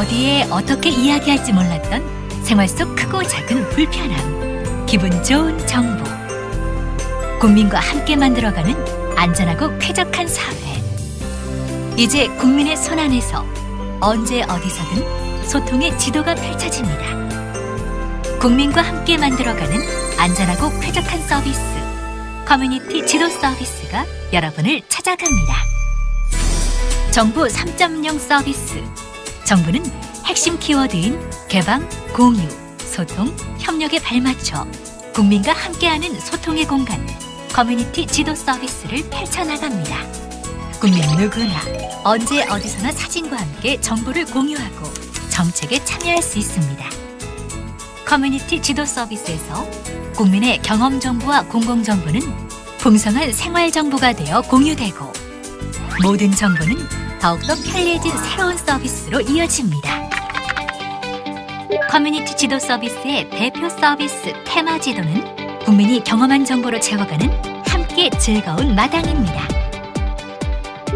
어디에 어떻게 이야기할지 몰랐던 생활 속 크고 작은 불편함, 기분 좋은 정보. 국민과 함께 만들어가는 안전하고 쾌적한 사회. 이제 국민의 손안에서 언제 어디서든 소통의 지도가 펼쳐집니다. 국민과 함께 만들어가는 안전하고 쾌적한 서비스. 커뮤니티 지도 서비스가 여러분을 찾아갑니다. 정부 3.0 서비스. 정부는 핵심 키워드인 개방, 공유, 소통, 협력에 발맞춰 국민과 함께하는 소통의 공간, 커뮤니티 지도 서비스를 펼쳐나갑니다. 국민 누구나 언제 어디서나 사진과 함께 정보를 공유하고 정책에 참여할 수 있습니다. 커뮤니티 지도 서비스에서 국민의 경험 정보와 공공 정보는 풍성한 생활 정보가 되어 공유되고 모든 정보는 더욱더 편리해진 새로운 서비스로 이어집니다. 커뮤니티 지도 서비스의 대표 서비스 테마 지도는 국민이 경험한 정보로 채워가는 함께 즐거운 마당입니다.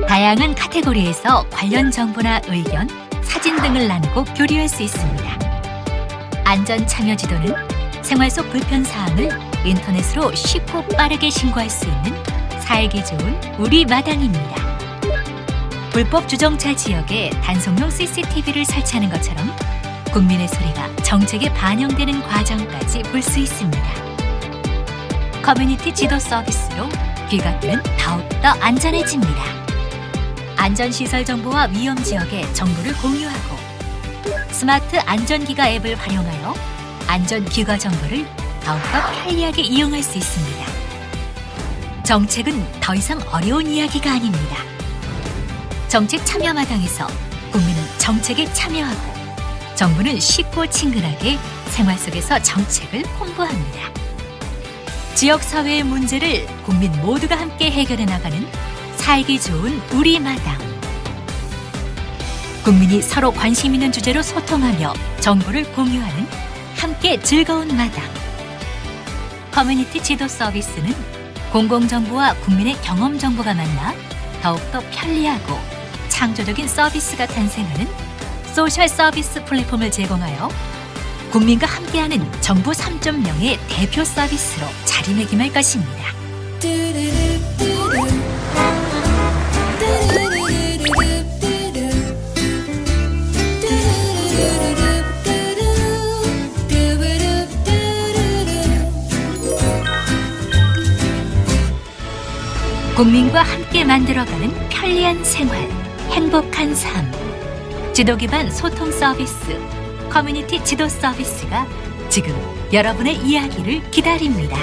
다양한 카테고리에서 관련 정보나 의견, 사진 등을 나누고 교류할 수 있습니다. 안전 참여 지도는 생활 속 불편 사항을 인터넷으로 쉽고 빠르게 신고할 수 있는 살기 좋은 우리 마당입니다. 불법 주정차 지역에 단속용 CCTV를 설치하는 것처럼 국민의 소리가 정책에 반영되는 과정까지 볼 수 있습니다. 커뮤니티 지도 서비스로 귀갓길은 더욱더 안전해집니다. 안전시설 정보와 위험 지역의 정보를 공유하고 스마트 안전기가 앱을 활용하여 안전기가 정보를 더욱더 편리하게 이용할 수 있습니다. 정책은 더 이상 어려운 이야기가 아닙니다. 정책 참여마당에서 국민은 정책에 참여하고 정부는 쉽고 친근하게 생활 속에서 정책을 홍보합니다. 지역 사회의 문제를 국민 모두가 함께 해결해 나가는 살기 좋은 우리 마당. 국민이 서로 관심 있는 주제로 소통하며 정보를 공유하는 함께 즐거운 마당. 커뮤니티 지도 서비스는 공공정보와 국민의 경험 정보가 만나 더욱더 편리하고 창조적인 서비스가 탄생하는 소셜 서비스 플랫폼을 제공하여 국민과 함께하는 정부 3.0의 대표 서비스로 자리매김할 것입니다. 국민과 함께 만들어가는 편리한 생활, 행복한 삶. 지도 기반 소통 서비스, 커뮤니티 지도 서비스가 지금 여러분의 이야기를 기다립니다.